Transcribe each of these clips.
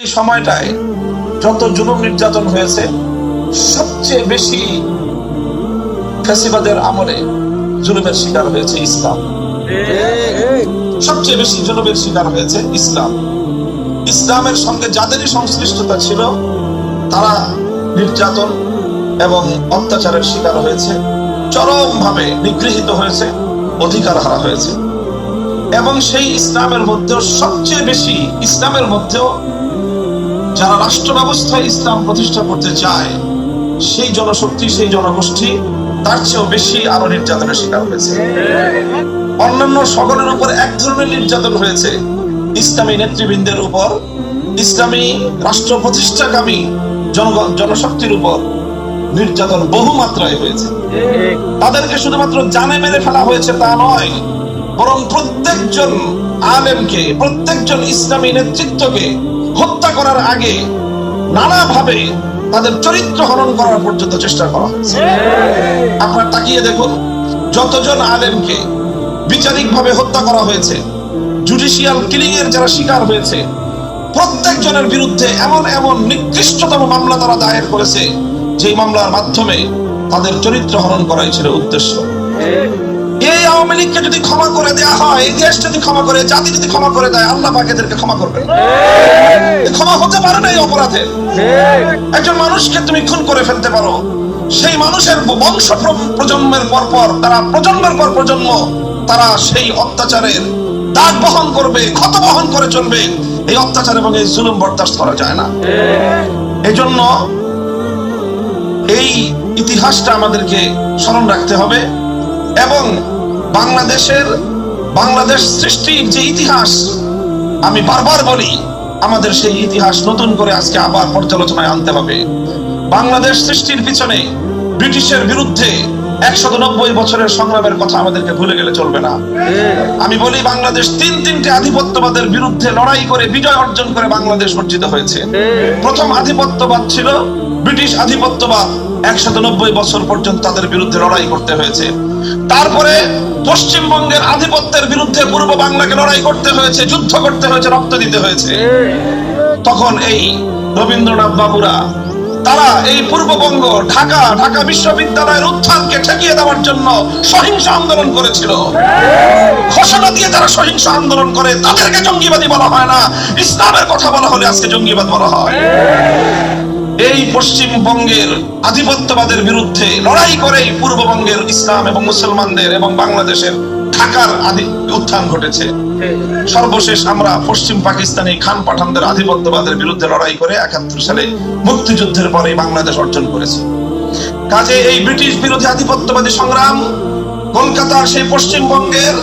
এই সময়টায় যত জুলুম নির্যাতন হয়েছে, সবচেয়ে বেশি ফ্যাসিবাদের আমলে জুলুমের শিকার হয়েছে ইসলাম। সবচেয়ে বেশি জুলুমের শিকার হয়েছে ইসলাম। ইসলামের সঙ্গে যাদেরই সংশ্লিষ্টতা ছিল, তারা নির্যাতন এবং অত্যাচারের শিকার হয়েছে, চরমভাবে নিগৃহীত হয়েছে, অধিকার হারা হয়েছে। এবং সেই ইসলামের মধ্যেও সবচেয়ে বেশি, ইসলামের মধ্যেও যারা রাষ্ট্র ব্যবস্থায় ইসলাম প্রতিষ্ঠা করতে চায়, সেই জনশক্তি, সেই জনগোষ্ঠী তার চেয়েও বেশি আরও নির্যাতনের শিকার হয়েছে। অন্যান্য সকলের উপর এক ধরনের নির্যাতন হয়েছে। ইসলামী নেতৃবৃন্দের উপর, ইসলামী রাষ্ট্র প্রতিষ্ঠাকামী জনশক্তির উপর নির্যাতন বহু মাত্রায় হয়েছে। তাদেরকে শুধুমাত্র জানে মেরে ফেলা হয়েছে তা নয়, বরং প্রত্যেকজন আলেমকে, প্রত্যেকজন ইসলামী নেতৃত্বকে হত্যা করার আগে নানাভাবে তাদের চরিত্র হরণ করার পর্যন্ত চেষ্টা করা হয়েছে। আপনার তাকিয়ে দেখুন, যতজন আলেমকে বিচারিকভাবে হত্যা করা হয়েছে জুডিশিয়াল কিলিং এর যারা শিকার হয়েছে, প্রত্যেকজনের বিরুদ্ধে এমন এমন নিকৃষ্টতম মামলা তারা দায়ের করেছে যে মামলার মাধ্যমে তাদের চরিত্র হরণ করাই ছিল উদ্দেশ্য। এই আওয়ামী লীগকে যদি ক্ষমা করে দেয়া হয় এই দেশ যদি ক্ষমা করে জাতি যদি ক্ষমা করে দেয় আল্লাহ পাক এদেরকে ক্ষমা করবে। ক্ষমা হতে পারে না এই অপরাধে। একজন মানুষকে তুমি খুন করে ফেলতে পারো। সেই মানুষের বংশ প্রজন্মের পর পর তারা প্রজন্মের পর প্রজন্ম তারা সেই অত্যাচারের দাগ বহন করবে ক্ষত বহন করে চলবে। এই অত্যাচার এবং এই জুলুম বরদাস্ত করা যায় না। এজন্য এই ইতিহাসটা আমাদেরকে স্মরণ রাখতে হবে। এবং বাংলাদেশের, বাংলাদেশ সৃষ্টির যে ইতিহাস, আমি বারবার বলি, আমাদের সেই ইতিহাস নতুন করে আজকে আবার পর্যালোচনায় আনতে হবে। বাংলাদেশ সৃষ্টির পিছনে ব্রিটিশের বিরুদ্ধে একশত নব্বই বছরের সংগ্রামের কথা আমাদেরকে ভুলে গেলে চলবে না। আমি বলি, বাংলাদেশ তিন তিনটে আধিপত্যবাদের বিরুদ্ধে লড়াই করে বিজয় অর্জন করে বাংলাদেশ অর্জিত হয়েছে। প্রথম আধিপত্যবাদ ছিল ব্রিটিশ আধিপত্যবাদ। একশত বছর পর্যন্ত তাদের বিরুদ্ধে লড়াই করতে হয়েছে। তারপরে পশ্চিমবঙ্গের আধিপত্যের বিরুদ্ধে পূর্ব বাংলাকে লড়াই করতে হয়েছে, যুদ্ধ করতে হয়েছে, রক্ত দিতে হয়েছে। তখন এই রবীন্দ্রনাথ বাবুরা, তারা এই পূর্ববঙ্গ, ঢাকা ঢাকা বিশ্ববিদ্যালয়ের উত্থানকে ঠেকিয়ে দেওয়ার জন্য সহিংস আন্দোলন করেছিল। ঘোষণা দিয়ে তারা সহিংস আন্দোলন করে, তাদেরকে জঙ্গিবাদী বলা হয় না। ইসলামের কথা বলা হলে আজকে জঙ্গিবাদ বলা হয়। এই পশ্চিমবঙ্গের আধিপত্যবাদের বিরুদ্ধে লড়াই করেই পূর্ববঙ্গের ইসলাম এবং মুসলমানদের এবং বাংলাদেশের ঢাকার উত্থান ঘটেছে। সর্বশেষ আমরা পশ্চিম পাকিস্তানি খান পাঠানদের আধিপত্যবাদের বিরুদ্ধে লড়াই করে একাত্তর সালে মুক্তিযুদ্ধের পরে বাংলাদেশ অর্জন করেছে। কাজে এই ব্রিটিশ বিরোধী আধিপত্যবাদী সংগ্রাম কলকাতার সেই পশ্চিমবঙ্গের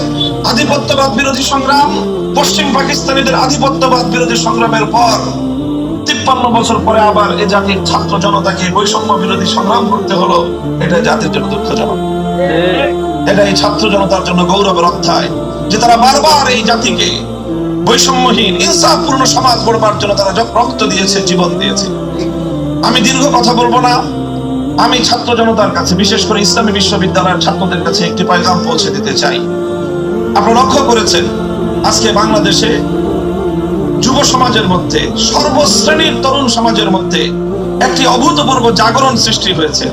আধিপত্যবাদ বিরোধী সংগ্রাম, পশ্চিম পাকিস্তানিদের আধিপত্যবাদ বিরোধী সংগ্রামের পর তিপ্পান্ন বছর পরে আবার এ জাতির ছাত্র জনতাকে বৈষম্য বিরোধী সংগ্রাম করতে হলো, এটা জাতির জন্য দুঃখজনক। এটা এই ছাত্র জনতার জন্য গৌরবের অধ্যায়, যে তারা বারবার এই জাতিকে বৈষম্যহীন, ইনসাফপূর্ণ সমাজ গড়বার জন্য তারা রক্ত দিয়েছে, জীবন দিয়েছে। আমি দীর্ঘ কথা বলব না। আমি ছাত্র জনতার কাছে, বিশেষ করে ইসলামী বিশ্ববিদ্যালয়ের ছাত্রদের কাছে একটি পয়গাম পৌঁছে দিতে চাই। আপনারা লক্ষ্য করেছেন, আজকে বাংলাদেশে সমাজের মধ্যে সর্বশ্রেণীর তরুণ সমাজের মধ্যে একটি অভূতপূর্ব জাগরণ সৃষ্টি হয়েছে।